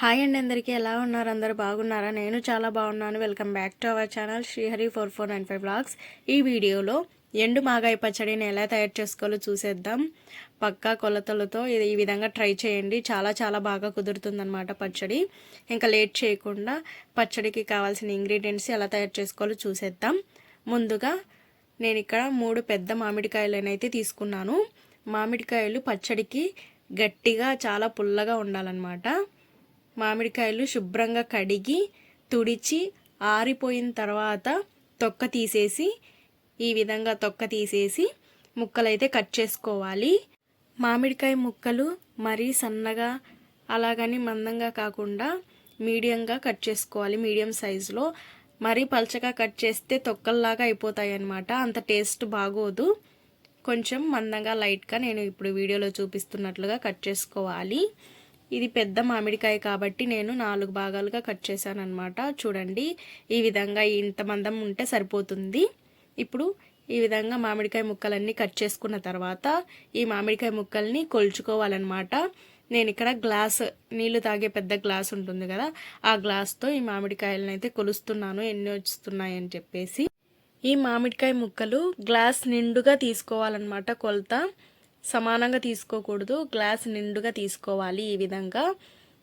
Hi అండి అందరికీ ఎలా ఉన్నారు? అందరు బాగున్నారా? నేను చాలా బాగున్నాను. Welcome back to our channel Srihari four four nine five blogs ఈ వీడియోలో ఎండు మాగాయ పచ్చడిని ఎలా తయారు చేసుకోవాలో చూసేద్దాం. పక్కా కొలతలతో ఇది ఈ విధంగా ట్రై చేయండి. చాలా చాలా బాగా కుదురుతుందన్నమాట పచ్చడి. ఇంకా లేట్ చేయకుండా పచ్చడికి కావాల్సిన ఇంగ్రీడియంట్స్ ఎలా తయారు చేసుకోవాలో చూసేద్దాం. ముందుగా నేను ఇక్కడ మూడు పెద్ద మామిడికాయలనైతే తీసుకున్నాను. మామిడికాయలు పచ్చడికి గట్టిగా చాలా పుల్లగా ఉండాలన్నమాట. మామిడికాయలు శుభ్రంగా కడిగి తుడిచి ఆరిపోయిన తర్వాత తొక్క తీసేసి ఈ విధంగా తొక్క తీసేసి ముక్కలైతే కట్ చేసుకోవాలి. మామిడికాయ ముక్కలు మరీ సన్నగా అలాగని మందంగా కాకుండా మీడియంగా కట్ చేసుకోవాలి. మీడియం సైజులో. మరీ పలచగా కట్ చేస్తే తొక్కల్లాగా అయిపోతాయి అన్నమాట అంత టేస్ట్ బాగోదు. కొంచెం మందంగా లైట్గా నేను ఇప్పుడు వీడియోలో చూపిస్తున్నట్లుగా కట్ చేసుకోవాలి. ఇది పెద్ద మామిడికాయ కాబట్టి నేను నాలుగు భాగాలుగా కట్ చేశాను అనమాట చూడండి ఈ విధంగా ఇంత మందం ఉంటే సరిపోతుంది. ఇప్పుడు ఈ విధంగా మామిడికాయ ముక్కలన్నీ కట్ చేసుకున్న తర్వాత ఈ మామిడికాయ ముక్కల్ని కొలుచుకోవాలన్నమాట. నేను ఇక్కడ గ్లాస్ నీళ్ళు తాగే పెద్ద గ్లాస్ ఉంటుంది కదా ఆ గ్లాస్తో ఈ మామిడికాయలను అయితే కొలుస్తున్నాను ఎన్ని వస్తున్నాయని చెప్పేసి. ఈ మామిడికాయ ముక్కలు గ్లాస్ నిండుగా తీసుకోవాలన్నమాట కొలత. సమానంగా తీసుకోకూడదు. గ్లాస్ నిండుగా తీసుకోవాలి ఈ విధంగా.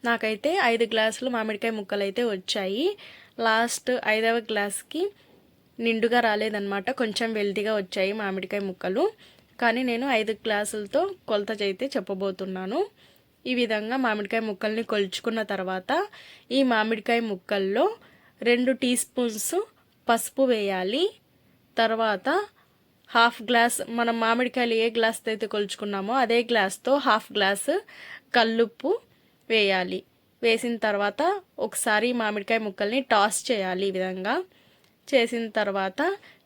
నాకైతే ఐదు గ్లాసులు మామిడికాయ ముక్కలు అయితే వచ్చాయి. లాస్ట్ ఐదవ గ్లాస్కి నిండుగా రాలేదన్నమాట. కొంచెం వెల్తీగా వచ్చాయి మామిడికాయ ముక్కలు. కానీ నేను ఐదు గ్లాసులతో కొలత అయితే చెప్పబోతున్నాను. ఈ విధంగా మామిడికాయ ముక్కల్ని కొలుచుకున్న తర్వాత ఈ మామిడికాయ ముక్కల్లో రెండు టీ స్పూన్స్ పసుపు వేయాలి. తర్వాత హాఫ్ గ్లాస్ మనం మామిడికాయలు ఏ గ్లాస్తో అయితే కొలుచుకున్నామో అదే గ్లాస్తో హాఫ్ గ్లాస్ కల్లుప్పు వేయాలి. వేసిన తర్వాత ఒకసారి మామిడికాయ ముక్కల్ని టాస్ చేయాలి ఈ విధంగా. చేసిన తర్వాత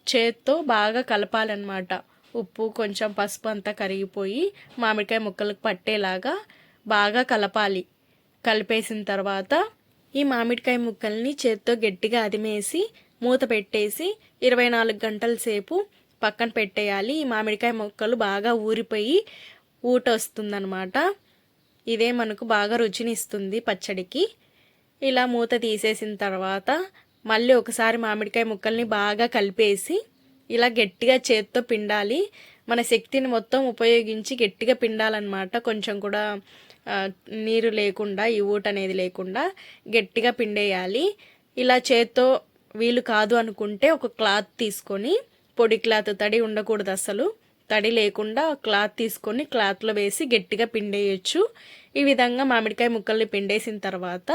చేత్తో బాగా కలపాలన్నమాట. ఉప్పు కొంచెం పసుపు అంతా కరిగిపోయి మామిడికాయ ముక్కలకు పట్టేలాగా బాగా కలపాలి. కలిపేసిన తర్వాత ఈ మామిడికాయ ముక్కల్ని చేత్తో గట్టిగా అదిమేసి మూత పెట్టేసి ఇరవై నాలుగు గంటల సేపు పక్కన పెట్టేయాలి. ఈ మామిడికాయ ముక్కలు బాగా ఊరిపోయి ఊట వస్తుందన్నమాట ఇదే మనకు బాగా రుచిని ఇస్తుంది పచ్చడికి. ఇలా మూత తీసేసిన తర్వాత మళ్ళీ ఒకసారి మామిడికాయ ముక్కల్ని బాగా కలిపేసి ఇలా గట్టిగా చేత్తో పిండాలి. మన శక్తిని మొత్తం ఉపయోగించి గట్టిగా పిండాలన్నమాట. కొంచెం కూడా నీరు లేకుండా ఈ ఊట అనేది లేకుండా గట్టిగా పిండేయాలి. ఇలా చేత్తో వీలు కాదు అనుకుంటే ఒక క్లాత్ తీసుకొని పొడి క్లాత్ తడి ఉండకూడదు అసలు. తడి లేకుండా క్లాత్ తీసుకొని క్లాత్లో వేసి గట్టిగా పిండేయచ్చు. ఈ విధంగా మామిడికాయ ముక్కల్ని పిండేసిన తర్వాత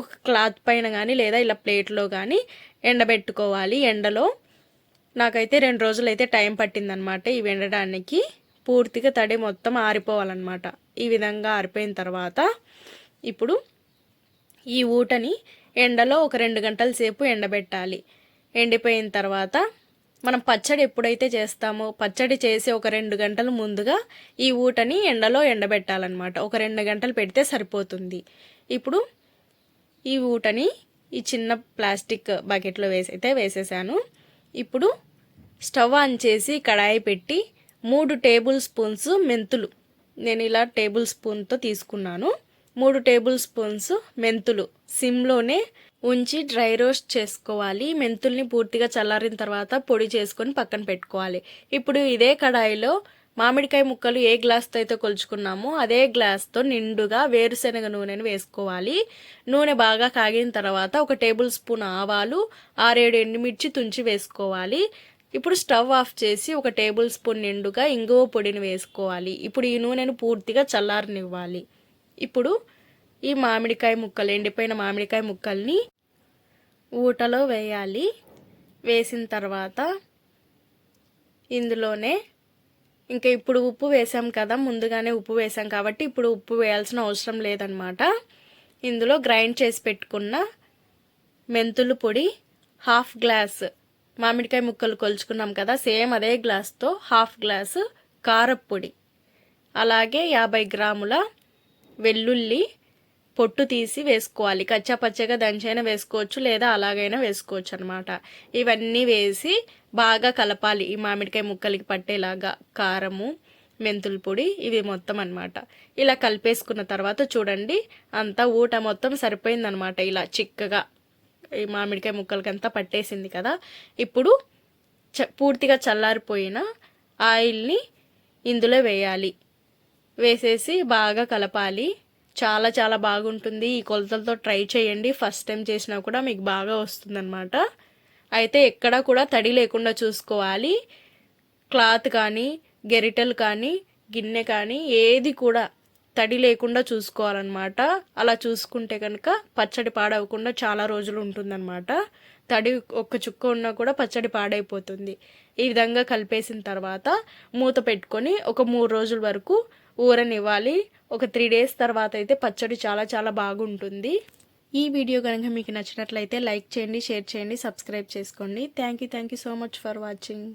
ఒక క్లాత్ పైన కానీ లేదా ఇలా ప్లేట్లో కానీ ఎండబెట్టుకోవాలి. ఎండలో నాకైతే రెండు రోజులు అయితే టైం పట్టిందనమాట ఇవి ఎండడానికి పూర్తిగా తడి మొత్తం ఆరిపోవాలన్నమాట. ఈ విధంగా ఆరిపోయిన తర్వాత ఇప్పుడు ఈ ఊటని ఎండలో ఒక రెండు గంటల సేపు ఎండబెట్టాలి. ఎండిపోయిన తర్వాత మనం పచ్చడి ఎప్పుడైతే చేస్తామో పచ్చడి చేసి ఒక రెండు గంటలు ముందుగా ఈ ఊటని ఎండలో ఎండబెట్టాలన్నమాట. ఒక రెండు గంటలు పెడితే సరిపోతుంది. ఇప్పుడు ఈ ఊటని ఈ చిన్న ప్లాస్టిక్ బకెట్లో వేసి అయితే వేసేసాను. ఇప్పుడు స్టవ్ ఆన్ చేసి కడాయి పెట్టి మూడు టేబుల్ స్పూన్స్ మెంతులు. నేను ఇలా టేబుల్ స్పూన్తో తీసుకున్నాను. మూడు టేబుల్ స్పూన్స్ మెంతులు. సిమ్లోనే ఉంచి డ్రై రోస్ట్ చేసుకోవాలి. మెంతుల్ని పూర్తిగా చల్లారిన తర్వాత పొడి చేసుకొని పక్కన పెట్టుకోవాలి. ఇప్పుడు ఇదే కడాయిలో మామిడికాయ ముక్కలు ఏ గ్లాస్తో అయితే కొలుచుకున్నామో అదే గ్లాస్తో నిండుగా వేరుశనగ నూనెను వేసుకోవాలి. నూనె బాగా కాగిన తర్వాత ఒక టేబుల్ స్పూన్ ఆవాలు ఆరేడు ఎండుమిర్చి తుంచి వేసుకోవాలి. ఇప్పుడు స్టవ్ ఆఫ్ చేసి ఒక టేబుల్ స్పూన్ నిండుగా ఇంగువ పొడిని వేసుకోవాలి. ఇప్పుడు ఈ నూనెను పూర్తిగా చల్లారనివ్వాలి. ఇప్పుడు ఈ మామిడికాయ ముక్కలు ఎండిపోయిన మామిడికాయ ముక్కల్ని ఊటలో వేయాలి. వేసిన తర్వాత ఇందులోనే ఇంకా ఇప్పుడు ఉప్పు వేసాం కదా ముందుగానే ఉప్పు వేసాం కాబట్టి ఇప్పుడు ఉప్పు వేయాల్సిన అవసరం లేదనమాట ఇందులో గ్రైండ్ చేసి పెట్టుకున్న మెంతులు పొడి హాఫ్ గ్లాస్ మామిడికాయ ముక్కలు కొలుచుకున్నాం కదా సేమ్ అదే గ్లాస్తో హాఫ్ గ్లాసు కారప్పొడి అలాగే యాభై గ్రాముల వెల్లుల్లి పొట్టు తీసి వేసుకోవాలి. కచ్చాపచ్చగా దంచైనా వేసుకోవచ్చు లేదా అలాగైనా వేసుకోవచ్చు అనమాట ఇవన్నీ వేసి బాగా కలపాలి. ఈ మామిడికాయ ముక్కలకి పట్టేలాగా కారము మెంతుల పొడి ఇవి మొత్తం అన్నమాట. ఇలా కలిపేసుకున్న తర్వాత చూడండి అంతా ఊట మొత్తం సరిపోయిందనమాట ఇలా చిక్కగా ఈ మామిడికాయ ముక్కలకంతా పట్టేసింది కదా. ఇప్పుడు చ పూర్తిగా చల్లారిపోయిన ఆయిల్ని ఇందులో వేయాలి. వేసేసి బాగా కలపాలి. చాలా చాలా బాగుంటుంది. ఈ కొలతలతో ట్రై చేయండి. ఫస్ట్ టైం చేసినా కూడా మీకు బాగా వస్తుందన్నమాట. అయితే ఎక్కడా కూడా తడి లేకుండా చూసుకోవాలి. క్లాత్ కానీ గెరిటలు కానీ గిన్నె కానీ ఏది కూడా తడి లేకుండా చూసుకోవాలన్నమాట. అలా చూసుకుంటే కనుక పచ్చడి పాడవకుండా చాలా రోజులు ఉంటుందన్నమాట. తడి ఒక్క చుక్క ఉన్నా కూడా పచ్చడి పాడైపోతుంది. ఈ విధంగా కలిపేసిన తర్వాత మూత పెట్టుకొని ఒక మూడు రోజుల వరకు ఊరనివ్వాలి. ఒక త్రీ డేస్ తర్వాత అయితే పచ్చడి చాలా చాలా బాగుంటుంది. ఈ వీడియో కనుక మీకు నచ్చినట్లయితే లైక్ చేయండి షేర్ చేయండి సబ్స్క్రైబ్ చేసుకోండి. Thank you thank you so much for watching